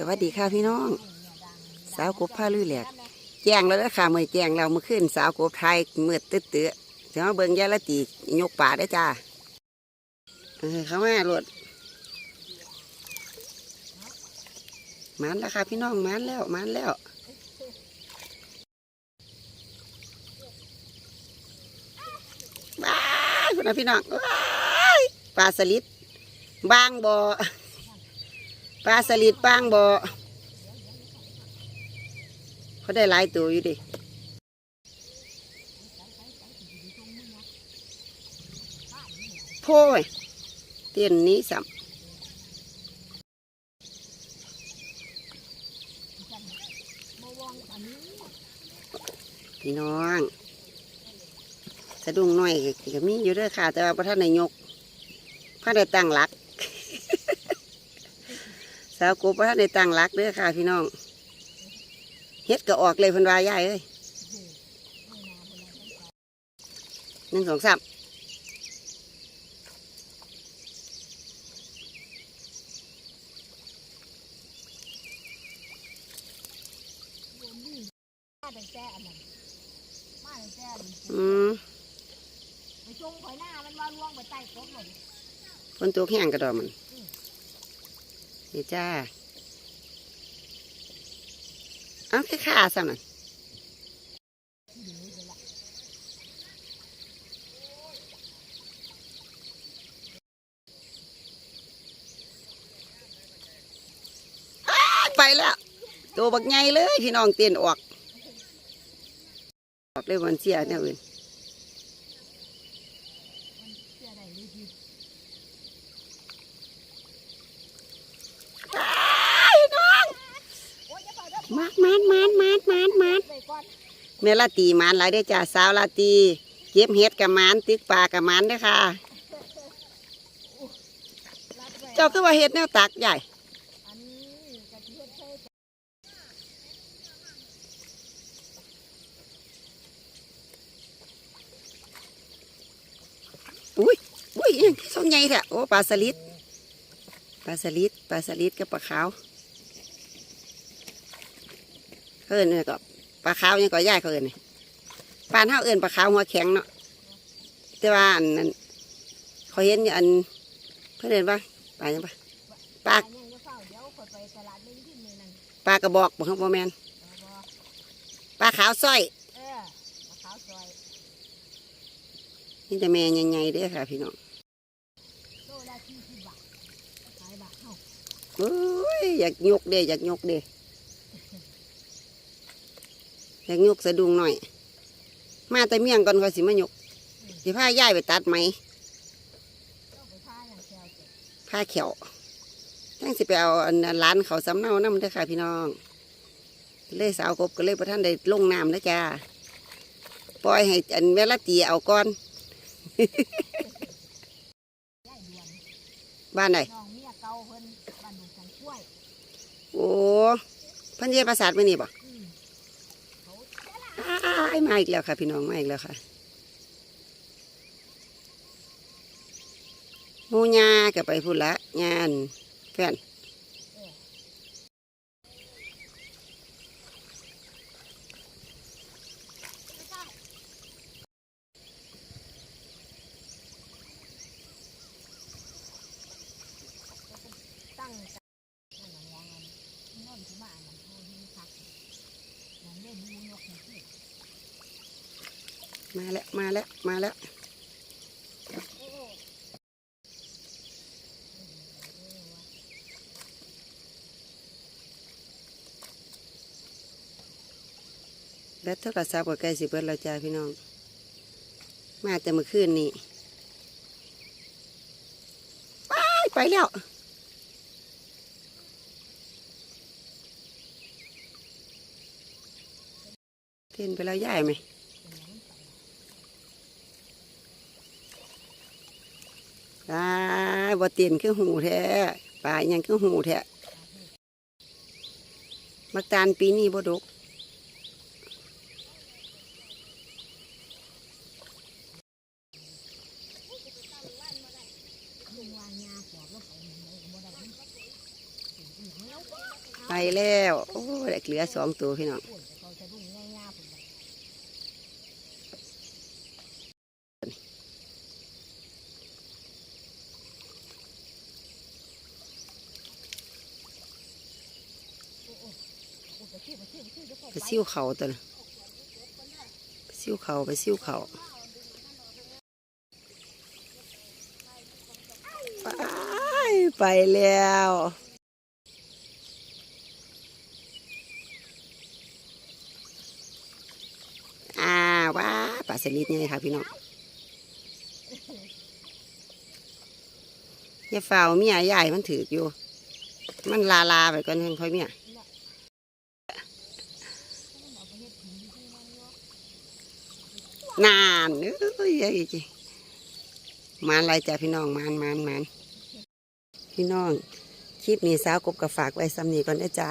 สวัสดีค่ะพี่น้อง สาวกบผ้าลือแหลกแจ้งแล้วนะค่ะเมื่อแจ้งเราเมื่อคืนสาวกบไทยเมืดตื้อเตื้อเดี๋ยวมาเบิ่งยาละตียกป่าได้จ้าเออเข้ามาโลดมันแล้วค่ะพี่น้องมันแล้วมันแล้วบ้าคุณนะพี่น้องว้าปลาสลิดบางบ่อ ปลาสลิดบางบ่อเขาได้หลายตัวอยู่ดิโพ่ยเตียนนี้สัมพี่น้องสะดุ้งหน่อยก็มีอยู่ด้วยค่ะ แต่ว่าพระท่านนายกพระได้ตั้งหลัก สาวกูพระท่านได้ตั้งหลักเด้อค่ะพี่น้อง เฮ็ดก็ออกเลยเพันวายายเอ้ยหนึ่งสองสามมาแต่แจ้อันนั้นมาแต่แจ้อันนั้นอืมไปจงข่อยหน้ามันว่าล่วงไปใต้โต๊ะหมดคนตัวแห้งกระดอมัน นี่จ้า เอาแค่ขาซ้ำนั่นอ้ายไปแล้ว ตัวบักใหญ่เลย พี่น้องเตียนออก ออกเลยวันเสียเนี่ยอื่น เสียได้เลยที อ้ายน้อง โอ้ยจะไปเด้อ มานมานมานมานมาน มานไปก่อนแม่ลาตีมานหลายได้จ้าสาวลาตีเก็บเห็ดกับมานตึกปลากับมานด้อค่ะ เจ้าคือว่าเห็ดแนวตักใหญ่อุ้ยอุ้ยยังที่ส่งใหญ่แท้โอ้ปลาสลิดปลาสลิดปลาสลิดกับปลาขาวเขาเอินเนี่ยก็ ลาขาวยังก็ย่ายเขาเอินนี่ปลาเท่าเอินปลาขาวหัวแข็งเนาะแต่ว่าอันนั้นเขาเห็นอยู่อันเพื่อนเอินว่าปลายังปะปลาอันยังจะเฝ้าเดี๋ยวข่อยไปตลาดนึงที่นี่นั่นปลากระบอกบอกเขาบอแมนเอาบ่ปลาขาวสร้อยเออมะขาวซอยนี่แต่แม่ใหญ่ๆเด้อค่ะพี่น้องโลละสี่สิบบาทขายบาทเท่าโอ้ยอยากยกเด้อยากยกเด้ อยากยกสะดุงหน่อย มาแต่เมี่ยงก่อนก็สิมายกสิพาย่ายไปตัดไหมเจ้าไปท่าอย่างแก้วเจ็บผ้าเขียวทั้งสิไปเอาอันนั้นร้านเขาสำเนาน้ำเด้อค่ะพี่น้อง เลยสาวกบก็เลยประท่านได้ลงน้ำแล้วจ้า ปล่อยให้อันเวลาตีเอาก่อนย่ายดวนบ้านไหนน้องเมียเก่าเพิ่นบ้านหนูสังกล้วยโอ้เพันเยประสาทไม่นี่บ่อืมเขาอ้าย มาอีกแล้วค่ะ พี่น้องมาอีกแล้วค่ะมูยาก็ไปพูดละงานแฟน ตั้งใจนั่นน่ะมองอันนอนที่มาอันนั้นโอ้ยมันคักนั่นเล่นมูนกนี่สิ มาแล้ว มาแล้ว มาแล้วแล้วโทรศัพท์ก็ใกล้สิเบิดแล้วจ้าพี่น้อง มาแต่เมื่อคืนนี่ไปไปแล้วเต้นไปแล้วย่ายไหม ตายบ่เตียนคือหูแท้ป่าอิหยังคือหูแท้มักตาลปีนี้บ่ดกไปแล้วเอาไปแล้วโอ้ได้เหลือสองตัวพี่น้อง ปุ่นเขาจะรุ่งง่ายๆปุ่นน่ะโอ้โอ้โอ้ ไปซิ่วไปซิ่วไปซิ่วเดี๋ยวเขาไปซิ้วเขาตัวนะไปซิ้วเขาไปซิ้วเขาไปไปแล้วอ่าว้าปลาสลิดนี่ค่ะพี่น้องอย่าฝ่าเมียใหญ่มันถืออยู่ มันลาลาไปก่อนเพิ่นค่อยเมีย เอาไปเฮ็ดผีที่นั่นเนาะ นานเอ้ยจิมานอะไรจ้ะพี่น้องมานมานมานพี่น้องคลิปนี้สาวกบกับฝากไว้ซ้ำนี้ก่อนนะจ้า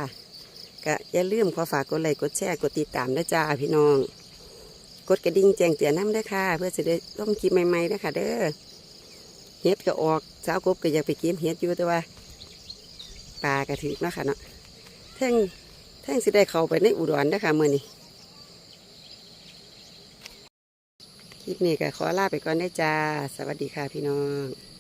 ก็อย่าลืมขอฝากกดไลค์กดแชร์กดติดตามนะจ้าพี่น้อง กดกระดิ่งแจ้งเตือนน้ำด้วยค่ะ เพื่อจะได้ร่วมคลิปใหม่ๆนะคะเด้อเฮ็ดก็ออกสาวกบก็อยากไปกินเฮ็ดอยู่แต่ว่าปลากระถือเนะค่ะเนาะแท่งแท่งสิได้เข้าไปในอุดรนะคะเมื่อนี้ คลิปนี้ก็ขอลาไปก่อนได้จ้า สวัสดีค่ะพี่น้อง